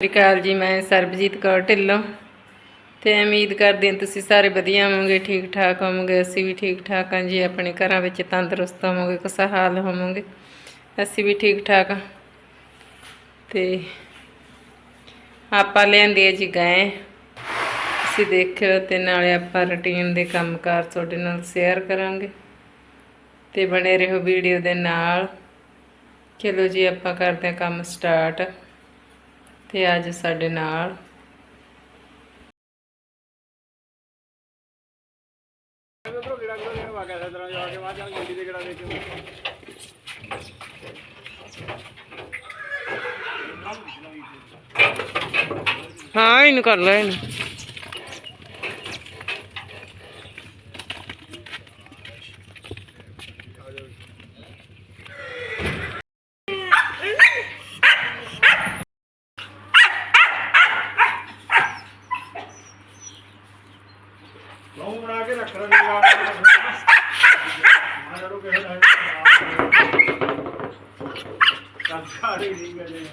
ਸਤਿ ਸ਼੍ਰੀ ਅਕਾਲ ਜੀ, ਮੈਂ ਸਰਬਜੀਤ ਕੌਰ ਢਿੱਲੋਂ ਤੇ ਉਮੀਦ ਕਰਦੀ ਹਾਂ ਤੁਸੀਂ ਸਾਰੇ ਵਧੀਆ ਹੋਵੋਗੇ ਠੀਕ ਠਾਕ ਹੋਵੋਗੇ, ਅਸੀਂ ਵੀ ਠੀਕ ਠਾਕ ਹਾਂ ਜੀ, ਆਪਣੇ ਘਰਾਂ ਵਿੱਚ ਤੰਦਰੁਸਤ ਹੋਵੋਗੇ, ਖੁਸ਼ਹਾਲ ਹੋਵੋਗੇ, ਅਸੀਂ ਵੀ ਠੀਕ ਠਾਕ ਹਾਂ। ਤੇ ਆਪਾਂ ਲਿਆਂਦੀ ਹੈ ਜੀ ਗਏ ਤੁਸੀਂ ਦੇਖਿਓ ਤੇ ਨਾਲੇ ਆਪਾਂ ਰੁਟੀਨ ਦੇ ਕੰਮਕਾਰ ਤੁਹਾਡੇ ਨਾਲ ਸ਼ੇਅਰ ਕਰਾਂਗੇ। ਤੇ ਬਣੇ ਰਹੋ ਵੀਡੀਓ ਦੇ ਨਾਲ। ਚਲੋ ਜੀ, ਆਪਾਂ ਕਰਦੇ ਹਾਂ ਕੰਮ ਸਟਾਰਟ। ਤੇ ਅੱਜ ਸਾਡੇ ਨਾਲ ਹਾਂ ਇਹਨੂੰ ਕਰ ਲੈ ਇਹਨੂੰ। ਲਹੂ ਬਣਾ ਕੇ ਰੱਖ ਲੈ ਨਿਗਾਹ ਆ ਜੜੋ ਕਿਸੇ ਦਾ ਚੱਲ ਸਾਰੇ ਨਹੀਂ ਗਏ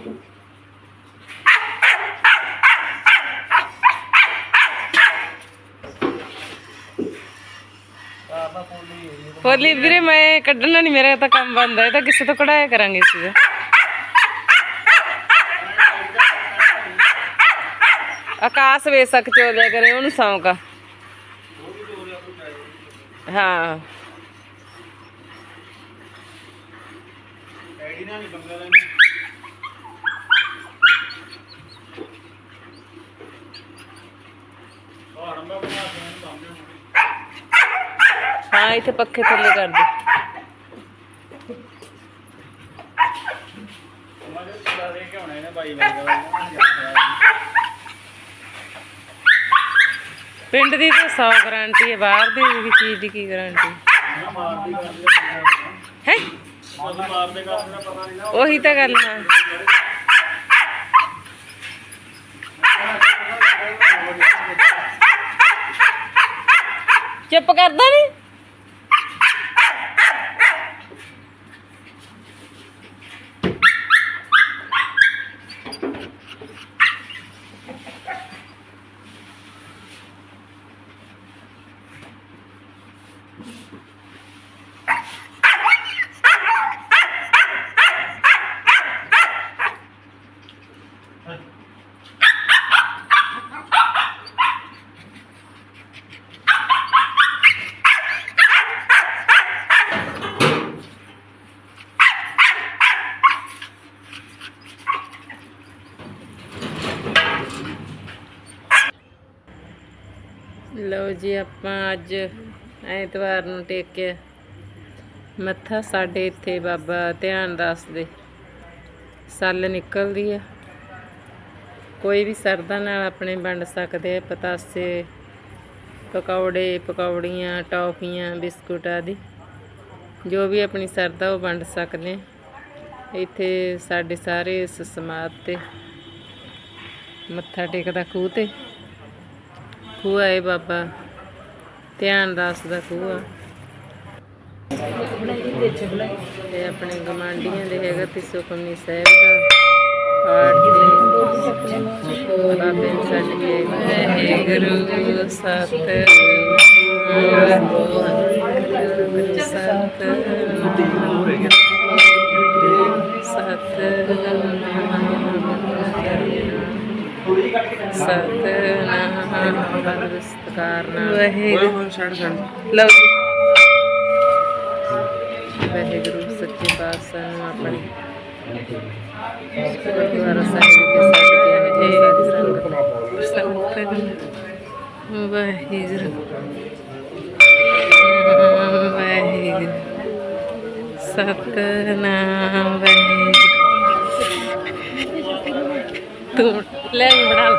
ਹੋਲੀ ਵੀਰੇ, ਮੈਂ ਕੱਢਣਾ ਨਹੀਂ ਮੇਰਾ ਤਾਂ ਕੰਮ ਬੰਦ ਹੈ ਤਾਂ ਕਿਸੇ ਤੋਂ ਕਢਾਇਆ ਕਰਾਂਗੇ ਸੀ ਆਕਾਸ਼ ਵੇਸਕ ਚੋਲਿਆ ਕਰੇ, ਉਹਨੂੰ ਸੌਂਕ ਹਾਂ। ਐਡੀ ਨਾਲ ਨਹੀਂ ਬੰਗਾ ਲੈਣੀ ਆ ਰੰਬਾ ਬਣਾ ਕੇ ਇਹਨੂੰ ਬੰਦੇ ਹਾਂ ਇੱਥੇ ਪੱਖੇ ਥੱਲੇ ਕਰ ਦੇ। ਪਿੰਡ ਦੀ ਤਾਂ 100 ਗਾਰੰਟੀ ਹੈ, ਬਾਹਰ ਦੀ ਵੀ ਚੀਜ਼ ਦੀ ਕੀ ਗਾਰੰਟੀ ਹੈ? ਉਹੀ ਤਾਂ ਗੱਲ ਹੈ। ਚੁੱਪ ਕਰਦਾ ਨਹੀਂ ਜੀ ਆਪਾਂ ਅੱਜ ਐਤਵਾਰ ਨੂੰ ਟੇਕਿਆ। ਮੱਥਾ ਸਾਡੇ ਇੱਥੇ ਬਾਬਾ ਧਿਆਨ ਦਾਸ ਦੇ। ਸੱਲ ਨਿਕਲਦੀ ਆ। ਕੋਈ ਵੀ ਸਰਦਾ ਨਾਲ ਆਪਣੇ ਵੰਡ ਸਕਦੇ ਆ, ਪਤਾਸੇ, ਪਕੌੜੇ, ਪਕੌੜੀਆਂ, ਟੌਫੀਆਂ, ਬਿਸਕੁਟ ਆਦਿ। ਜੋ ਵੀ ਆਪਣੀ ਸਰਦਾ ਉਹ ਵੰਡ ਸਕਦੇ ਆ। ਇੱਥੇ ਸਾਡੇ ਸਾਰੇ ਇਸ ਸਮਾਧ ਤੇ ਮੱਥਾ ਟੇਕਦਾ ਖੂਹ ਤੇ। ਖੂਹ ਆਏ ਬਾਬਾ। ਧਿਆਨ ਦਾਸ ਦਾ ਖੂਹ ਤੇ ਆਪਣੇ ਗਮਾਂਡੀਆਂ ਦੇ ਹੈਗਾ ਤੇ ਸੁਖਮਨੀ ਸਾਹਿਬ ਦਾ। ਪਾਠ ਤੇ ਬਾਬੇ ਨੂੰ ਕੇ ਵਾਹਿਗੁਰੂ, ਸਤਿਗੁਰੂ ਸਤਿਗੁਰੂ ਸਤਨਾਮ ਨਾਮ ਵਾਹਿਗੁਰੂ। ਛੱਡ ਛੱਡ। ਲਓ ਜੀ। ਵਾਹਿਗੁਰੂ ਸੱਚੇ ਪਾਤਸ਼ਾਹ ਨੂੰ ਆਪਣੇ ਗੁਰਦੁਆਰਾ ਸਾਹਿਬ ਦੇ ਸੰਗਤ ਵਾਹਿਗੁਰੂ। ਵਾਹਿਗੁਰੂ। ਸਤਨਾਮ ਵਾਹਿਗੁਰੂ। ਤੂੰ ਲੈ ਬਣਾ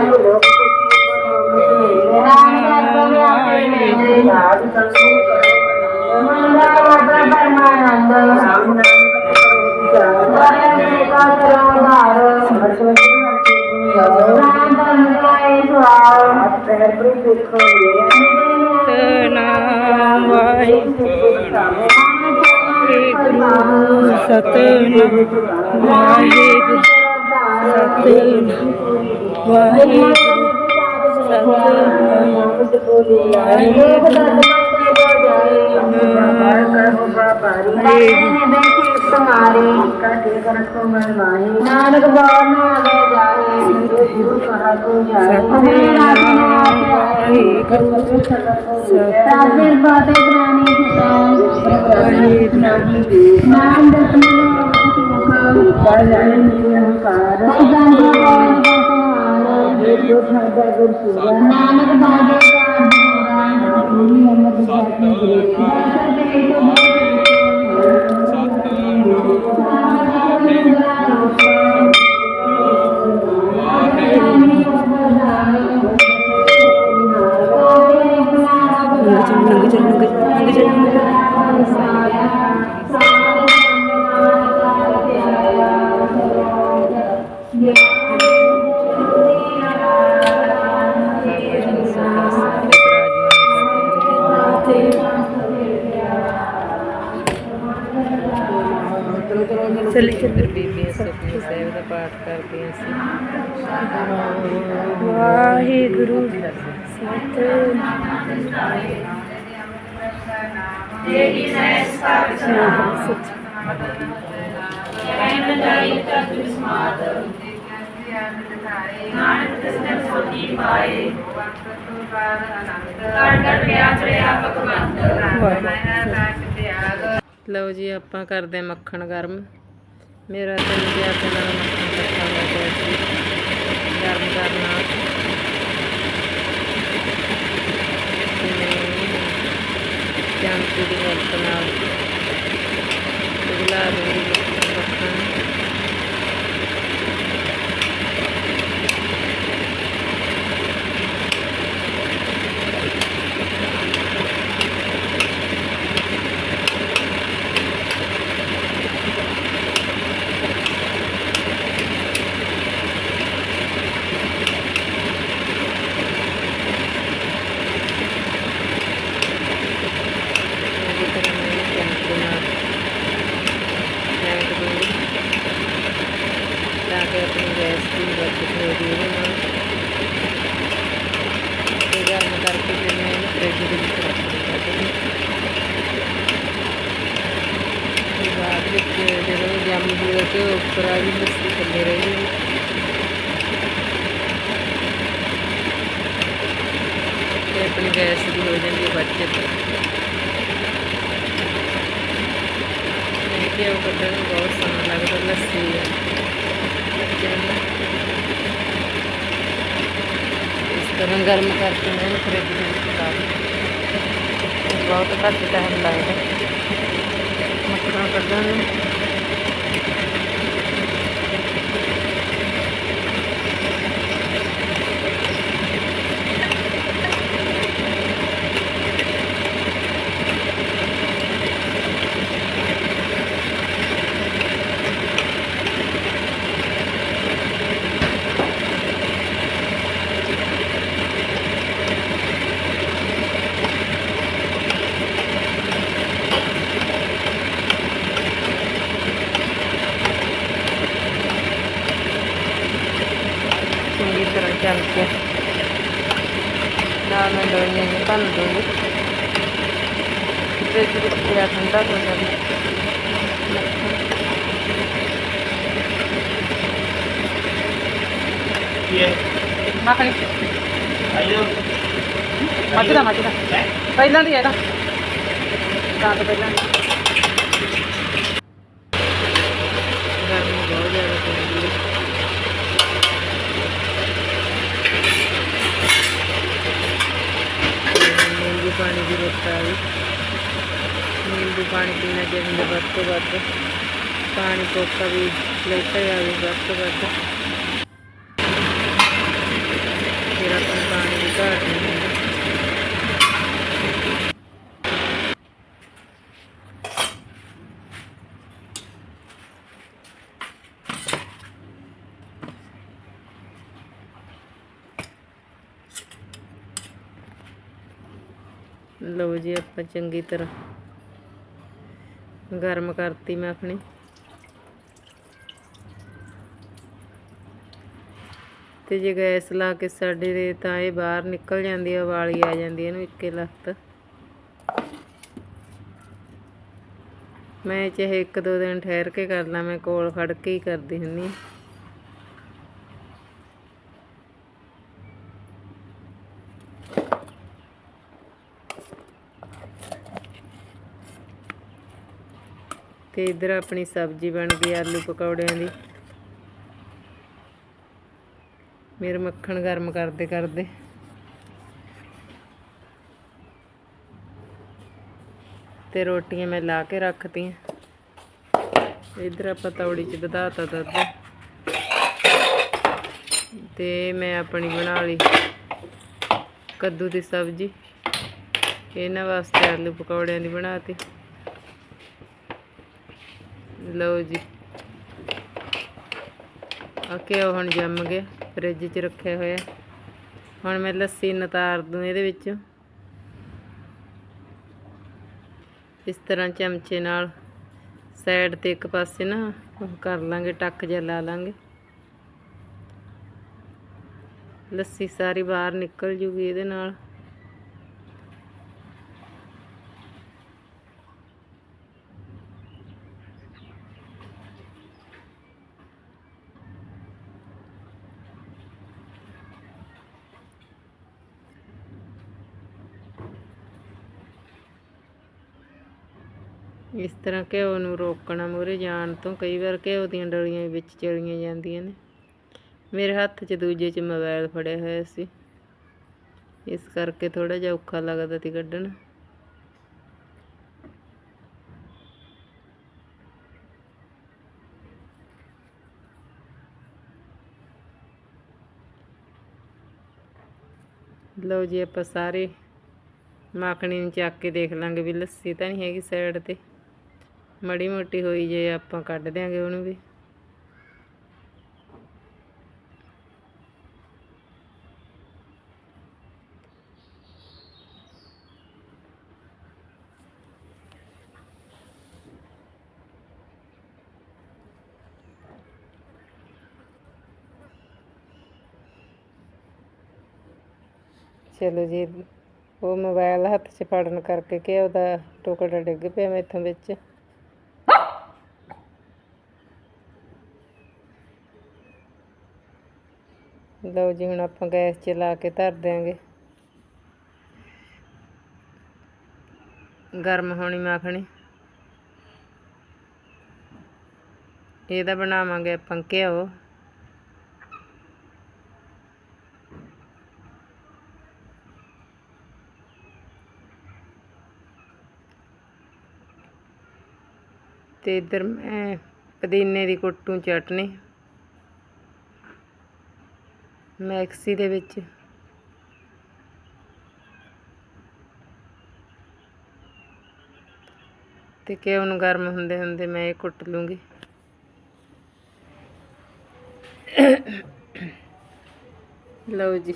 ਜੀ ਗੁੱਸੇ ਨੂੰ ਕੀ ਸਤਿਨਾਮ ਵਾਹਿਗੁਰੂ ਸਤਿਨਾਮ ਵਾਹਿਗੁਰੂ ਸਤਿਨਾਮ ਵਾਹਿਗੁਰੂ ਨਾਨਕ ਬਾਰ ਨਾ ਆਵੇ ਜਾਏ ਗੁਰੂ ਕਹਾ ਕੋ ਜਾਏ ਸਾਜਿਰ ਬਾਤੇ ਪ੍ਰਾਣੀ ਸੁਤਾ ਨਾਮ ਦਸਮੀ ਮੁਖ ਜਾਣੇ ਨਿਹੰਕਾਰ ਗੰਗਾ ਬਾਣ ਬਤਮਾਨ ਜੋ ਠਾਦਾ ਗੁਰ ਸੂਰਾ ਨਾਨਕ ਬਾਦੇ ਚੱਲੀ ਚੱਲ ਸੁਖਮਨੀ ਸਾਹਿਬ ਦਾ ਪਾਠ ਕਰਦੀਆਂ ਸੀ ਵਾਹਿਗੁਰੂ। ਲਓ ਜੀ ਆਪਾਂ ਕਰਦੇ ਮੱਖਣ ਗਰਮ। ਮੇਰਾ ਤੇ ਗਿਆ ਤੇ ਨਾਲ ਮੱਖਣ ਇਕੱਠਾ ਹੋ ਗਿਆ ਸੀ। ਗਰਮ ਕਰਨਾ ਚਾਂਤੀ ਦੀ ਵਰਤ ਨਾਲ। ਪਿਘਲਾ ਦੂੰਗੀ ਮੱਖਣ ਇਸੇ ਤਰ੍ਹਾਂ ਮੈਂ ਚਾਂਤੀ ਨਾਲ ਲੈਟ ਦੂੰਗੀ ਤਾਂ ਕਿ ਆਪਣੀ ਗੈਸ ਦੀ ਬਚਤ ਹੋ ਜਾਵੇ ਇਹਦੇ ਨਾਲ ਤੇ ਗਰਮ ਕਰਕੇ ਫਿਰ ਮੈਂ ਇਹਨੂੰ ਫ੍ਰਿਜ ਦੇ ਵਿੱਚ ਰੱਖ ਦਿੰਦੀ ਤੇ ਬਾਅਦ ਵਿੱਚ ਜਦੋਂ ਜੰਮ ਜੂਗਾ ਤੇ ਉਹ ਉੱਪਰ ਆ ਵੀ ਲੱਸੀ ਥੱਲੇ ਰਹੇਗੀ ਤੇ ਆਪਣੀ ਗੈਸ ਦੀ ਹੋ ਜਾਂਦੀ ਹੈ ਬਚਤ ਇਹ ਕਿ ਉਹ ਕੱਢਣ ਨੂੰ ਬਹੁਤ ਸਮਾਂ ਲੱਗਦਾ ਲੱਸੀ ਹੈ ਬੱਚਿਆਂ ਨੂੰ ਇਸ ਤਰ੍ਹਾਂ ਗਰਮ ਕਰਕੇ ਮੈਂ ਇਹਨੂੰ ਫਰਿੱਜ ਦੇ ਵਿੱਚ ਨੂੰ ਤਰ੍ਹਾਂ ਚੱਲ ਕੇ ਨਾਲ ਮੈਂ ਲੋਈਆਂ ਨੂੰ ਭੰਨ ਦੂੰਗੀ ਫ੍ਰਿਜ ਵਿੱਚ ਪਿਆ ਠੰਡਾ ਹੋ ਜਾਵੇ ਹੈ ਮੱਖਣੀ ਆਈਓ ਮੱਝ ਦਾ ਮੱਝ ਦਾ ਪਹਿਲਾਂ ਦੀ ਇਹਦਾ ਦੰਦ ਪਹਿਲਾਂ ਦੀ ਗਰਮੀ ਬਹੁਤ ਜ਼ਿਆਦਾ ਪੈਂਦੀ ਹੈ ਨਿੰਬੂ ਪਾਣੀ ਦੀ ਰੋਟ ਆ ਗਈ ਨਿੰਬੂ ਪਾਣੀ ਪੀਣਾ ਚਾਹੀਦਾ ਵੱਧ ਤੋਂ ਵੱਧ। ਪਾਣੀ ਕੋਕਾ ਵੀ ਲੈਤਾ ਜਾਵੇ ਵੱਧ ਤੋਂ ਵੱਧ। ਫਿਰ ਆਪਾਂ ਪਾਣੀ ਦੀ ਘਾਟ ਨਹੀਂ ਲਓ ਜੀ ਆਪਾਂ ਚੰਗੀ ਤਰ੍ਹਾਂ ਗਰਮ ਕਰਤੀ ਮੈਂ ਆਪਣੀ ਤੇ ਜੇ ਗੈਸ ਲਾ ਕੇ ਸਾਡੇ ਦੇ ਤਾਂ ਇਹ ਬਾਹਰ ਨਿਕਲ ਜਾਂਦੀ ਆ ਵਾਲੀ ਆ ਜਾਂਦੀ ਇਹਨੂੰ ਇੱਕੇ ਲੱਤ ਮੈਂ ਚਾਹੇ ਇੱਕ ਦੋ ਦਿਨ ਠਹਿਰ ਕੇ ਕਰ ਲਾਂ ਮੈਂ ਕੋਲ ਖੜ ਕੇ ਹੀ ਕਰਦੀ ਹੁੰਨੀ ਹਾਂ। ਤੇ ਇਧਰ ਆਪਣੀ ਸਬਜ਼ੀ ਬਣ ਗਈ ਆਲੂ ਪਕੌੜਿਆਂ ਦੀ। ਮੇਰੇ ਮੱਖਣ ਗਰਮ ਕਰਦੇ ਕਰਦੇ। ਤੇ ਰੋਟੀਆਂ ਮੈਂ ਲਾ ਕੇ ਰੱਖਤੀਆਂ। ਇਧਰ ਆਪਾਂ ਤੌੜੀ 'ਚ ਵਧਾਤਾ ਦੁੱਧ। ਤੇ ਮੈਂ ਆਪਣੀ ਬਣਾ ਲਈ ਕੱਦੂ ਦੀ ਸਬਜ਼ੀ। ਇਹਨਾਂ ਵਾਸਤੇ ਆਲੂ ਪਕੌੜਿਆਂ ਦੀ ਬਣਾਤੀ। ਲਓ ਜੀ। ਓਕੇ ਹੁਣ ਜੰਮ ਗਿਆ, ਫ੍ਰਿਜ 'ਚ ਰੱਖਿਆ ਹੋਇਆ। ਹੁਣ ਮੈਂ ਲੱਸੀ, ਨਤਾਰ ਦੂੰ ਇਹਦੇ ਵਿੱਚ। ਇਸ ਤਰ੍ਹਾਂ ਚਮਚੇ ਨਾਲ ਸਾਈਡ ਤੇ ਇੱਕ ਪਾਸੇ ਨਾ ਕਰ ਲਾਂਗੇ, ਟੱਕ ਜਿਹਾ ਲਾ ਲਾਂਗੇ। ਲੱਸੀ ਸਾਰੀ ਬਾਹਰ ਨਿਕਲ ਜੂਗੀ ਇਹਦੇ ਨਾਲ। ਇਸ ਤਰ੍ਹਾਂ ਘਿਓ ਨੂੰ ਰੋਕਣਾ ਮੂਹਰੇ ਜਾਣ ਤੋਂ ਕਈ ਵਾਰ ਘਿਓ ਦੀਆਂ ਡਲੀਆਂ ਵਿੱਚ ਚਲੀਆਂ ਜਾਂਦੀਆਂ ਨੇ। ਮੇਰੇ ਹੱਥ 'ਚ ਦੂਜੇ 'ਚ ਮੋਬਾਈਲ ਫੜਿਆ ਹੋਇਆ ਸੀ। ਇਸ ਕਰਕੇ ਥੋੜਾ ਜਿਹਾ ਔਖਾ ਲੱਗਦਾ ਸੀ ਕੱਢਣ। ਲਓ ਜੀ, ਆਪਾਂ ਸਾਰੇ ਮਾਖਣੀ ਨੂੰ ਚੱਕ ਕੇ ਦੇਖ ਲਾਂਗੇ ਵੀ ਲੱਸੀ ਤਾਂ ਨਹੀਂ ਹੈਗੀ ਸਾਈਡ ਤੇ। ਮੜੀ ਮੋਟੀ ਹੋਈ ਜੇ ਆਪਾਂ ਕੱਢ ਦਿਆਂਗੇ ਉਹਨੂੰ ਵੀ। ਚਲੋ ਜੀ, ਉਹ ਮੋਬਾਈਲ ਹੱਥ 'ਚ ਫੜਨ ਕਰਕੇ ਕਿ ਉਹਦਾ ਟੁਕੜਾ ਡਿੱਗ ਪਿਆ ਮੈਥੋਂ ਵਿੱਚ। ਲਓ ਜੀ, ਹੁਣ ਆਪਾਂ ਗੈਸ 'ਚ ਲਾ ਕੇ ਧਰ ਦਿਆਂਗੇ। ਗਰਮ ਹੋਣੀ ਮੱਖਣੀ। ਇਹਦਾ ਬਣਾਵਾਂਗੇ ਆਪਾਂ ਘਿਓ। ਤੇ ਇਧਰ ਮੈਂ ਪੁਦੀਨੇ ਦੀ ਕੁੱਟੂ ਚਟਨੀ। ਮੈਕਸੀ ਦੇ ਵਿੱਚ। ਤੇ ਘਿਓ ਨੂੰ ਗਰਮ ਹੁੰਦੇ ਹੁੰਦੇ ਮੈਂ ਇਹ ਕੁੱਟ ਲੂੰਗੀ। ਲਓ ਜੀ।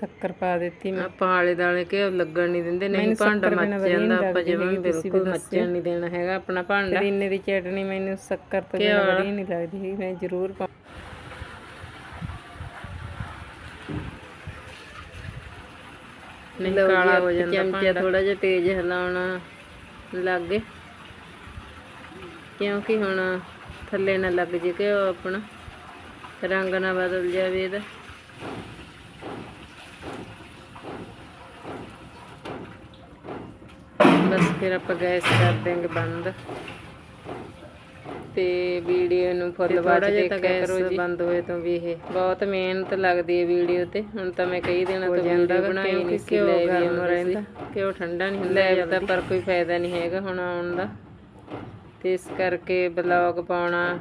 ਸ਼ੱਕਰ ਪਾ ਦਿੱਤੀ ਮੈਂ। ਆਪਾਂ ਆਲੇ ਦਾਲੇ ਘਿਓ ਲੱਗਣ ਨਹੀਂ ਦਿੰਦੇ ਨਹੀਂ ਭਾਂਡਾ ਮੱਚ ਜਾਂਦਾ ਆਪਾਂ ਜਿਵੇਂ ਬਿਲਕੁਲ ਮੱਚਣ ਨਹੀਂ ਦੇਣਾ ਹੈਗਾ ਆਪਣਾ ਭਾਂਡਾ। ਪੁਦੀਨੇ ਦੀ ਚਟਨੀ ਮੈਨੂੰ ਸ਼ੱਕਰ ਤੋਂ ਬਿਨਾਂ ਵਧੀਆ ਨਹੀਂ ਲੱਗਦੀ ਮੈਂ ਜ਼ਰੂਰ ਪਾ ਨਹੀਂ ਕਾਲਾ ਹੋ ਜਾਂਦਾ ਚਮਚਾ ਥੋੜਾ ਜਿਹਾ ਤੇਜ਼ ਹਿਲਾਉਣਾ ਲੱਗੇ ਕਿਉਂਕਿ ਹੁਣ ਥੱਲੇ ਨਾ ਲੱਗ ਜੇ ਕਿ ਆਪਣਾ ਰੰਗ ਨਾ ਬਦਲ ਜਾਵੇ ਇਹਦਾ। ਬਸ ਫਿਰ ਆਪਾਂ ਗੈਸ ਕਰ ਦੇਂਗੇ ਬੰਦ। ਤੇ ਵੀਡੀਓ ਨੂੰ ਫੁੱਲ ਬਾਅਦ ਦੇਖਿਆ ਕਰੋ ਜੀ। ਬੰਦ ਹੋਏ ਤੋਂ ਵੀ ਇਹ। ਬਹੁਤ ਮਿਹਨਤ ਲੱਗਦੀ ਹੈ ਵੀਡੀਓ ਤੇ। ਹੁਣ ਤਾਂ ਮੈਂ ਕਈ ਦਿਨਾਂ ਤੋਂ ਵੀਡੀਓ ਬਣਾਈ ਨਹੀਂ ਸੀ ਲੈ ਵੀ ਰਹਿੰਦਾ। ਕਿਉਂ ਠੰਡਾ ਨਹੀਂ ਹੁੰਦਾ ਤਾਂ ਪਰ ਕੋਈ ਫਾਇਦਾ ਨਹੀਂ ਹੈਗਾ ਹੁਣ ਆਉਣ ਦਾ। ਤੇ ਇਸ ਕਰਕੇ ਬਲੌਗ ਪਾਉਣਾ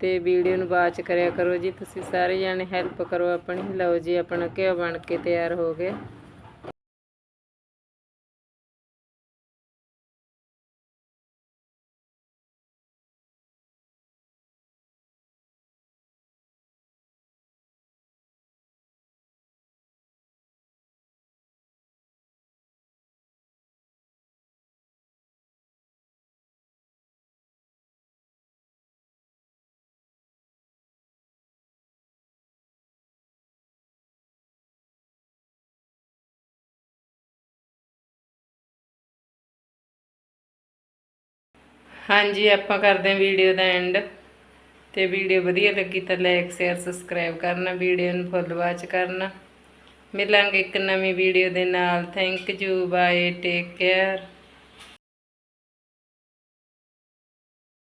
ਤੇ ਵੀਡੀਓ ਨੂੰ ਬਾਅਦ ਚ ਕਰਿਆ ਕਰੋ ਜੀ। ਤੁਸੀਂ ਸਾਰੇ ਜਾਣੇ ਹੈਲਪ ਕਰੋ ਆਪਣੀ। ਲਓ ਜੀ ਆਪਣਾ ਘਿਓ ਬਣ ਕੇ ਤਿਆਰ ਹੋ ਗਿਆ। ਹਾਂਜੀ, ਆਪਾਂ ਕਰਦੇ ਹਾਂ ਵੀਡੀਓ ਦਾ ਐਂਡ ਤੇ ਵੀਡੀਓ ਵਧੀਆ ਲੱਗੀ ਤਾਂ ਲਾਈਕ ਸ਼ੇਅਰ ਸਬਸਕ੍ਰਾਈਬ ਕਰਨਾ ਵੀਡੀਓ ਨੂੰ ਫੁੱਲ ਵਾਚ ਕਰਨਾ। ਮਿਲਾਂਗੇ ਇੱਕ ਨਵੀਂ ਵੀਡੀਓ ਦੇ ਨਾਲ। Thank you bye take care